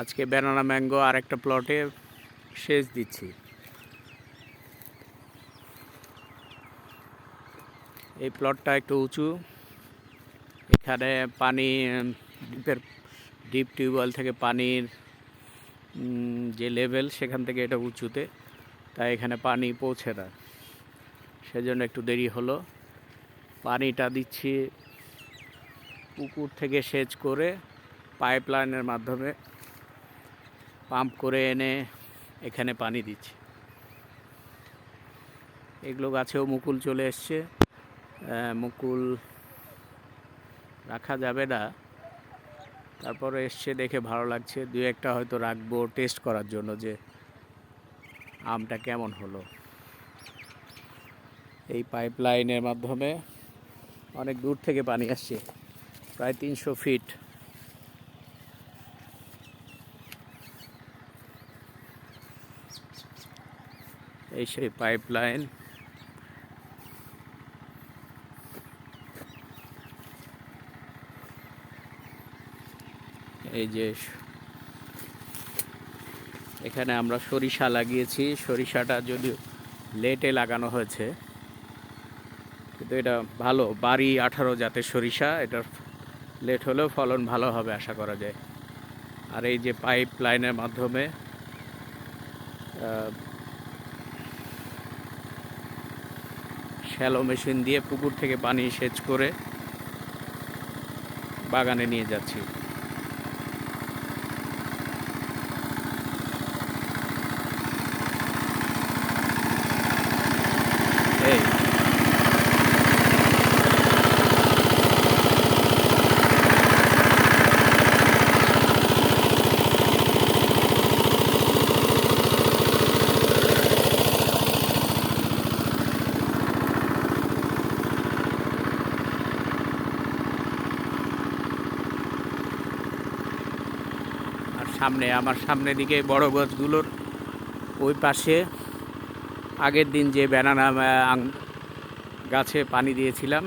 আজকে banana mango আর একটা প্লটে সেচ দিচ্ছি। এই প্লটটা একটু উঁচু। এখানে পানি ডিপের ডিপ টিউবওয়েল থেকে পানির যে লেভেল সেখান থেকে এটা উঁচুতে, তাই এখানে পানি পৌঁছে না। সেজন্য একটু দেরি হলো। পানিটা দিচ্ছি পুকুর থেকে সেচ করে পাইপ লাইনের মাধ্যমে। পাম্প করে এনে এখানে পানি দিচ্ছে। এগুলো গাছেও মুকুল চলে এসছে। মুকুল রাখা যাবে না। তারপরে এসছে দেখে ভালো লাগছে। দু একটা হয়তো রাখব টেস্ট করার জন্য যে আমটা কেমন হলো। এই পাইপ লাইনের মাধ্যমে অনেক দূর থেকে পানি আসছে, প্রায় তিনশো ফিট। এই সেই পাইপ লাইন এই যে এখানে আমরা সরিষা লাগিয়েছি। সরিষাটা যদিও লেটে লাগানো হয়েছে, কিন্তু এটা ভালো। বাড়ি আঠারো জাতের সরিষা এটা লেট হলেও ফলন ভালো হবে আশা করা যায়। আর এই যে পাইপ লাইনের মাধ্যমে শ্যালো মেশিন দিয়ে পুকুর থেকে পানি সেচ করে বাগানে নিয়ে যাচ্ছি। সামনে, আমার সামনে দিকে বড় গাছগুলোর ওই পাশে আগের দিন যে ব্যানানা গাছে পানি দিয়েছিলাম,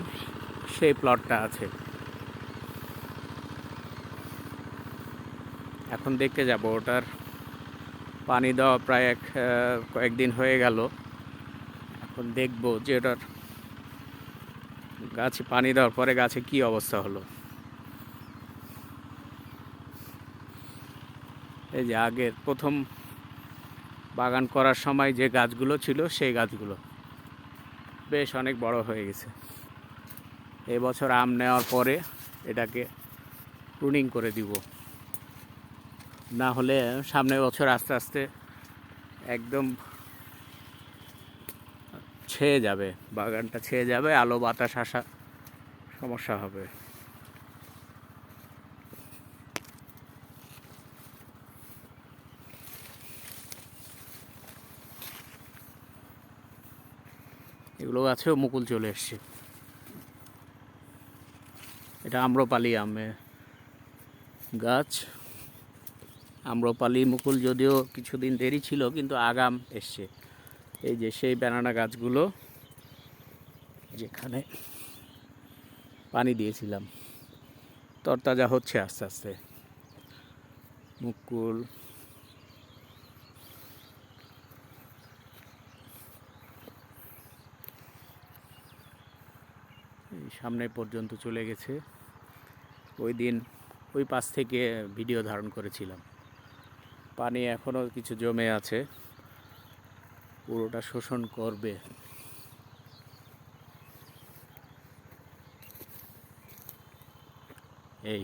সেই প্লটটা আছে। এখন দেখতে যাব, ওটার পানি দেওয়া প্রায় এক কয়েকদিন হয়ে গেল। এখন দেখব যে ওটার গাছে পানি দেওয়ার পরে গাছে কি অবস্থা হলো। এই যে আগের প্রথম বাগান করার সময় যে গাছগুলো ছিল সেই গাছগুলো বেশ অনেক বড় হয়ে গেছে। এবছর আম নেওয়ার পরে এটাকে প্রুনিং করে দিব। না হলে সামনের বছর আস্তে আস্তে একদম ছেয়ে যাবে, বাগানটা ছেয়ে যাবে, আলো, বাতাস, আসা সমস্যা হবে। এগুলো গাছেও মুকুল চলে এসছে। এটা আম্রপালি আমে গাছ। আম্রপালি, মুকুল যদিও কিছুদিন দেরি ছিল, কিন্তু আগাম এসছে। এই যে সেই ব্যানানা গাছগুলো, যেখানে পানি দিয়েছিলাম। তরতাজা হচ্ছে আস্তে আস্তে। মুকুল সামনে পর্যন্ত চলে গেছে। ওই দিন ওই পাশ থেকে ভিডিও ধারণ করেছিলাম। পানি এখনও কিছু জমে আছে। পুরোটা শোষণ করবে। এই।